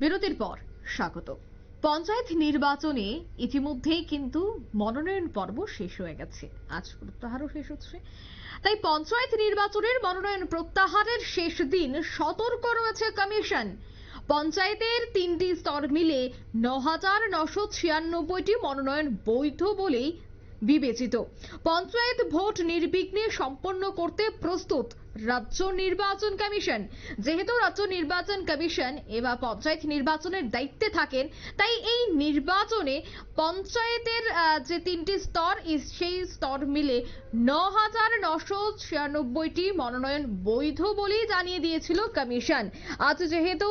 বিরতির পর স্বাগত। পঞ্চায়েত নির্বাচনে ইতিমধ্যেই কিন্তু মনোনয়ন পর্ব শেষ হয়ে গেছে। আজ প্রত্যাহারও শেষ হচ্ছে। তাই পঞ্চায়েত নির্বাচনের মনোনয়ন প্রত্যাহারের শেষ দিন সতর্ক রয়েছে কমিশন। পঞ্চায়েতের তিনটি স্তর মিলে ন হাজার নশো ছিয়ানব্বইটি মনোনয়ন বৈধ বলেই বিবেচিত। পঞ্চায়েত ভোট নির্বিঘ্নে সম্পন্ন করতে প্রস্তুত রাজ্য নির্বাচন কমিশন। যেহেতু রাজ্য নির্বাচন কমিশন এবার পঞ্চায়েত নির্বাচনের দায়িত্বে থাকেন, তাই এই নির্বাচনে পঞ্চায়েতের যে তিনটি স্তর সেই স্তর মিলে ন হাজার নশো ছিয়ানব্বইটি মনোনয়ন বৈধ বলেই জানিয়ে দিয়েছিল কমিশন আজ যেহেতু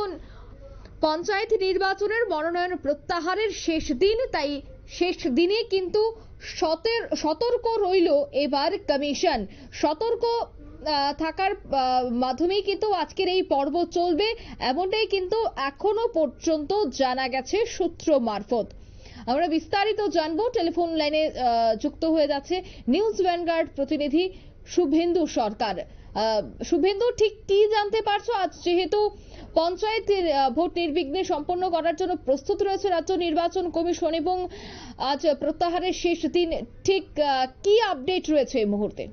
পঞ্চায়েত নির্বাচনের মনোনয়ন প্রত্যাহারের শেষ দিন, তাই শেষ দিনে কিন্তু সতের- সতর্ক রইল এবার কমিশন। সতর্ক থাকার মাধ্যমেই কিন্তু আজকের এই পর্ব চলবে। এমনটাই কিন্তু এখনও পর্যন্ত জানা গেছে সূত্র মারফত। আমরা বিস্তারিত জানব, টেলিফোন লাইনে যুক্ত হয়ে যাচ্ছে নিউজ ভ্যানগার্ড প্রতিনিধি শুভেন্দু সরকার। শুভেন্দু, ঠিক কি জানতে পারছ? আজ যেহেতু পঞ্চায়েতের ভোট নির্বিঘ্নে সম্পন্ন করার জন্য প্রস্তুত রয়েছে রাজ্য নির্বাচন কমিশন এবং আজ প্রত্যাহারের শেষ দিন, ঠিক কি আপডেট রয়েছে এই মুহূর্তে?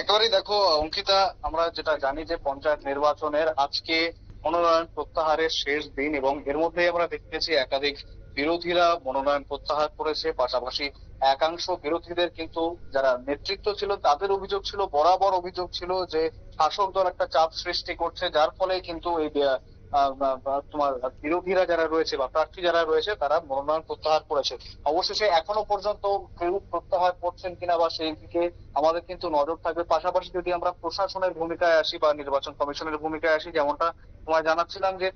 একেবারেই দেখো, অঙ্কিতা, আমরা যেটা জানি যে পঞ্চায়েত নির্বাচনের আজকে মনোনয়ন প্রত্যাহারের শেষ দিন এবং এর মধ্যে আমরা দেখতেছি একাধিক বিরোধীরা মনোনয়ন প্রত্যাহার করেছে, পাশাপাশি একাংশ বিরোধীদের কিন্তু যারা নেতৃত্ব ছিল তাদের অভিযোগ ছিল, বরাবর অভিযোগ ছিল যে শাসক দল একটা চাপ সৃষ্টি করছে, যার ফলে কিন্তু এই তোমার বিরোধীরা যারা রয়েছে বা প্রার্থী যারা রয়েছে, তারা মনোনয়ন প্রত্যাহার করেছে। অবশেষে এখনও পর্যন্ত কেউ প্রত্যাহার করছেন কিনা বা সেই দিকে আমাদের কিন্তু নজর থাকবে। পাশাপাশি যদি আমরা প্রশাসনের ভূমিকায় আসি বা নির্বাচন কমিশনের ভূমিকায় আসি, যেমনটা তোমায় জানাচ্ছিলাম যে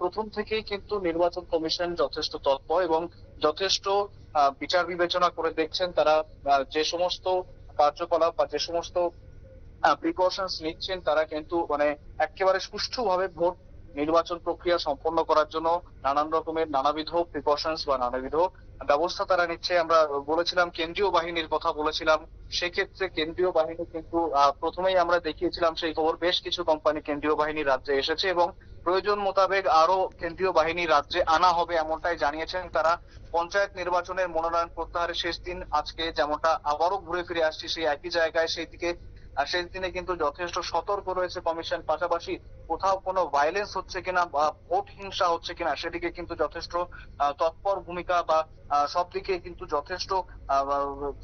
প্রথম থেকেই কিন্তু নির্বাচন কমিশন যথেষ্ট তৎপর এবং যথেষ্ট বিচার বিবেচনা করে দেখছেন তারা যে সমস্ত কার্যকলাপ বা যে সমস্ত প্রিকশনস নিচ্ছেন তারা কিন্তু মানে একেবারে সুষ্ঠুভাবে ভোট নির্বাচন প্রক্রিয়া সম্পন্ন করার জন্য নানান রকমের নানাবিধ প্রিকশনস বা নানাবিধ ব্যবস্থা তারা নিচ্ছে। আমরা বলেছিলাম কেন্দ্রীয় বাহিনীর কথা বলেছিলাম। সেক্ষেত্রে কেন্দ্রীয় বাহিনী কিন্তু প্রথমেই আমরা দেখিয়েছিলাম সেই খবর, বেশ কিছু কোম্পানি কেন্দ্রীয় বাহিনী রাজ্যে এসেছে এবং প্রয়োজন মোতাবেক আরও কেন্দ্রীয় বাহিনী রাজ্যে আনা হবে এমনটাই জানিয়েছেন তারা। পঞ্চায়েত নির্বাচনের মনোনয়ন প্রত্যাহারের শেষ দিন, আজকে যেমনটা আবারও ঘুরে ফিরে আসছি সেই একই জায়গায় সেই দিকে আর দিনে কিন্তু যথেষ্ট সতর্ক রয়েছে কমিশন। পাশাপাশি কোথাও কোনো ভায়োলেন্স হচ্ছে কিনা বা ভোট হিংসা হচ্ছে কিনা সেদিকে কিন্তু যথেষ্ট তৎপর ভূমিকা বা সব দিকে কিন্তু যথেষ্ট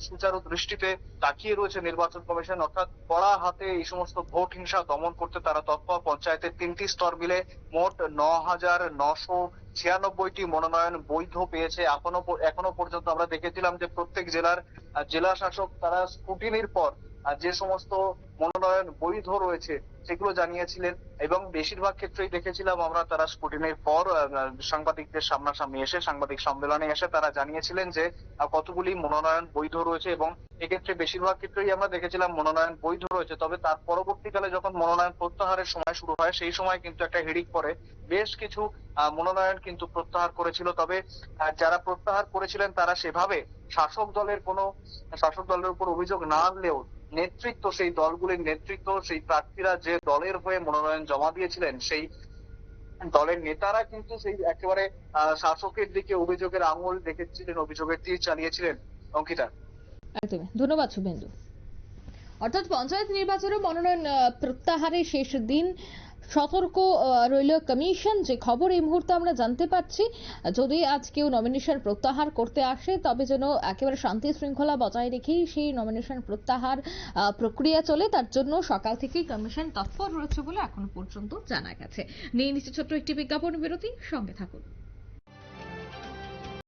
সুচারু দৃষ্টিতে তাকিয়ে রয়েছে নির্বাচন কমিশন। অর্থাৎ কড়া হাতে এই সমস্ত ভোট হিংসা দমন করতে তারা তৎপর। পঞ্চায়েতের তিনটি স্তর মিলে মোট ন হাজার নশো ছিয়ানব্বইটি মনোনয়ন বৈধ পেয়েছে। এখনও এখনও পর্যন্ত আমরা দেখেছিলাম যে প্রত্যেক জেলার জেলা শাসক তারা স্ক্রুটিনির পর যে সমস্ত মনোনয়ন বৈধ রয়েছে, সেগুলো জানিয়েছিলেন। এবং বেশিরভাগ ক্ষেত্রেই দেখেছিলাম আমরা তারা স্ক্রুটিনির পর সাংবাদিকদের সামনাসামনি এসে, সাংবাদিক সম্মেলনে এসে তারা জানিয়েছিলেন যে কতগুলি মনোনয়ন বৈধ রয়েছে এবং এক্ষেত্রে বেশিরভাগ ক্ষেত্রেই আমরা দেখেছিলাম মনোনয়ন বৈধ রয়েছে। তবে তার পরবর্তীকালে যখন মনোনয়ন প্রত্যাহারের সময় শুরু হয়, সেই সময় কিন্তু একটা হিড়িক পরে বেশ কিছু মনোনয়ন কিন্তু প্রত্যাহার করেছিল। তবে যারা প্রত্যাহার করেছিলেন তারা সেভাবে শাসক দলের কোনো, শাসক দলের উপর অভিযোগ না আনলেও নেতৃত্ব, সেই দলগুলির নেতৃত্ব, সেই প্রার্থীরা যে দলের হয়ে মনোনয়ন জমা দিয়েছিলেন, সেই দলের নেতারা কিন্তু সেই একেবারে শাসকের দিকে অভিযোগের আঙুল দেখেছিলেন, অভিযোগের তীর চালিয়েছিলেন। অঙ্কিতা। একদমই ধন্যবাদ শুভেন্দু। অর্থাৎ পঞ্চায়েত নির্বাচনে মনোনয়ন প্রত্যাহারের শেষ দিন সতর্ক রইল কমিশন যে খবর এই মুহূর্তে আমরা জানতে পারছি যদি আজ কেউ নমিনেশন প্রত্যাহার করতে আসে, তবে যেন একেবারে শান্তি শৃঙ্খলা বজায় রেখেই সেই নমিনেশন প্রত্যাহার প্রক্রিয়া চলে। তার জন্য সকাল থেকেই কমিশন তৎপর রয়েছে বলে এখনও পর্যন্ত জানা গেছে। নিয়ে নিচ্ছে ছোট্ট একটি বিজ্ঞাপন বিরতি। সঙ্গে থাকুন।